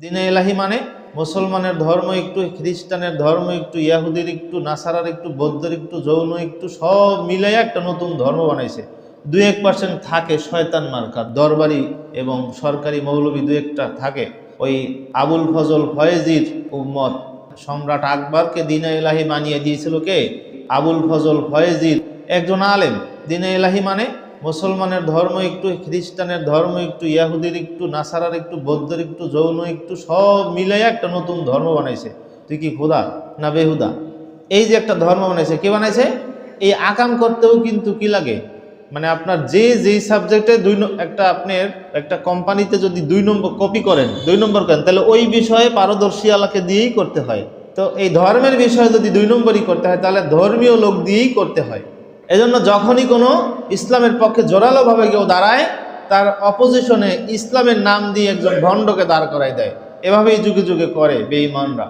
দিনে এলাহি মানে মুসলমানের ধর্ম একটু খ্রিস্টানের ধর্ম, একটু ইয়াহুদির, একটু নাসারার, একটু বৌদ্ধের, একটু যৌন, একটু সব মিলাই একটা নতুন ধর্ম বানাইছে। দু এক পার্সেন্ট থাকে শয়তান মার্কা দরবারি এবং সরকারি মৌলবী দু একটা থাকে। ওই আবুল ফজল ফয়েজির উম্মত সম্রাট আকবরকে দিনে এলাহি বানিয়ে দিয়েছিল কে? আবুল ফজল ফয়েজির একজন আলেম। দিনে এলাহি মানে মুসলমানের ধর্ম একটু খ্রিস্টানের ধর্ম, একটু ইয়াহুদির, একটু নাসারার, একটু বৌদ্ধের, একটু যৌন, একটু সব মিলাই একটা নতুন ধর্ম বানাইছে। তুই কি হুদা না বেহুদা? এই যে একটা ধর্ম বানাইছে, কে বানাইছে? এই আকাম করতেও কিন্তু কি লাগে? মানে আপনার যে যেই সাবজেক্টে দুই একটা আপনার একটা কোম্পানিতে যদি দুই নম্বর কপি করেন, দুই নম্বর করেন, তাহলে ওই বিষয়ে পারদর্শী আলাকে দিয়েই করতে হয়। তো এই ধর্মের বিষয়ে যদি দুই নম্বরই করতে হয়, তাহলে ধর্মীয় লোক দিয়েই করতে হয়। এজন্য যখনই কোনো ইসলামের পক্ষে জোরালোভাবে কেউ দাঁড়ায়, তার অপোজিশনে ইসলামের নাম দিয়ে একজন ভণ্ডকে দাঁড় করাই দেয়। এভাবেই যুগে যুগে করে বেঈমানরা।